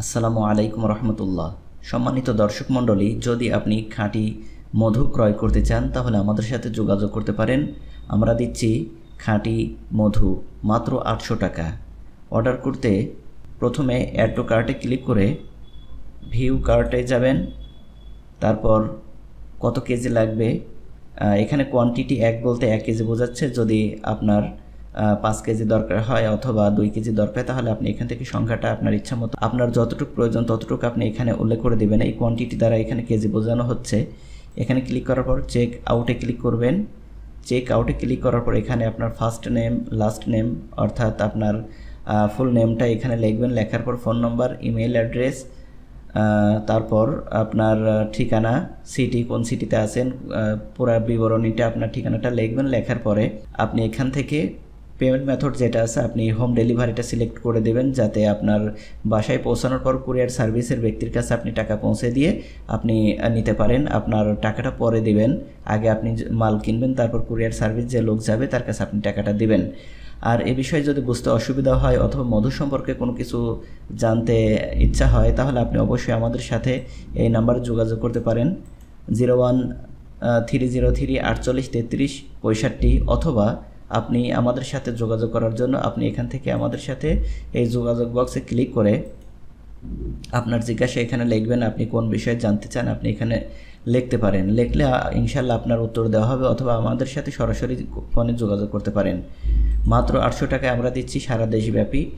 আসসালামু আলাইকুম রহমতুল্লাহ। সম্মানিত দর্শক মণ্ডলী, যদি আপনি খাঁটি মধু ক্রয় করতে চান, তাহলে আমাদের সাথে যোগাযোগ করতে পারেন। আমরা দিচ্ছি খাঁটি মধু, মাত্র আটশো টাকা। অর্ডার করতে প্রথমে অ্যাড কার্টে ক্লিক করে ভিউ কার্টে যাবেন। তারপর কত কেজি লাগবে? এখানে কোয়ান্টিটি এক বলতে এক কেজি বোঝাচ্ছে। যদি আপনার পাঁচ কেজি দরকার হয় অথবা দুই কেজি দরকার, তাহলে আপনি এখান থেকে সংখ্যাটা আপনার ইচ্ছা মতো, আপনার যতটুকু প্রয়োজন ততটুকু আপনি এখানে উল্লেখ করে দেবেন। এই কোয়ান্টিটি দ্বারা এখানে কেজি বোঝানো হচ্ছে। এখানে ক্লিক করার পর চেক আউটে ক্লিক করবেন। চেক আউটে ক্লিক করার পর এখানে আপনার ফার্স্ট নেম লাস্ট নেম অর্থাৎ আপনার ফুল নেমটা এখানে লিখবেন। লেখার পর ফোন নম্বর ইমেল অ্যাড্রেস তারপর আপনার ঠিকানা সিটি কোন সিটিতে আছেন পুরা বিবরণীটা, আপনার ঠিকানাটা লিখবেন। লেখার পরে আপনি এখান থেকে পেমেন্ট মেথড যেটা আছে, আপনি হোম ডেলিভারিটা সিলেক্ট করে দেবেন, যাতে আপনার বাসায় পৌঁছানোর পর কুরিয়ার সার্ভিসের ব্যক্তির কাছে আপনি টাকা পৌঁছে দিয়ে আপনি নিতে পারেন। আপনার টাকাটা পরে দিবেন। আগে আপনি মাল কিনবেন, তারপর কুরিয়ার সার্ভিস যে লোক যাবে, তার কাছে আপনি টাকাটা দিবেন। আর এ বিষয়ে যদি বুঝতে অসুবিধা হয় অথবা মধু সম্পর্কে কোনো কিছু জানতে ইচ্ছা হয়, তাহলে আপনি অবশ্যই আমাদের সাথে এই নাম্বারে যোগাযোগ করতে পারেন। Zero one three zero three আটচল্লিশ তেত্রিশ, পঁয়ষট্টি অথবা আপনি আমাদের সাথে যোগাযোগ করার জন্য আপনি এখান থেকে আমাদের সাথে এই যোগাযোগ বক্সে ক্লিক করে আপনার জিজ্ঞাসা এখানে লিখবেন আপনি কোন বিষয়ে জানতে চান, আপনি এখানে লিখতে পারেন। লিখলে ইনশাল্লাহ আপনার উত্তর দেওয়া হবে অথবা আমাদের সাথে সরাসরি ফোনে যোগাযোগ করতে পারেন। মাত্র আটশো টাকায় আমরা দিচ্ছি সারা দেশব্যাপী।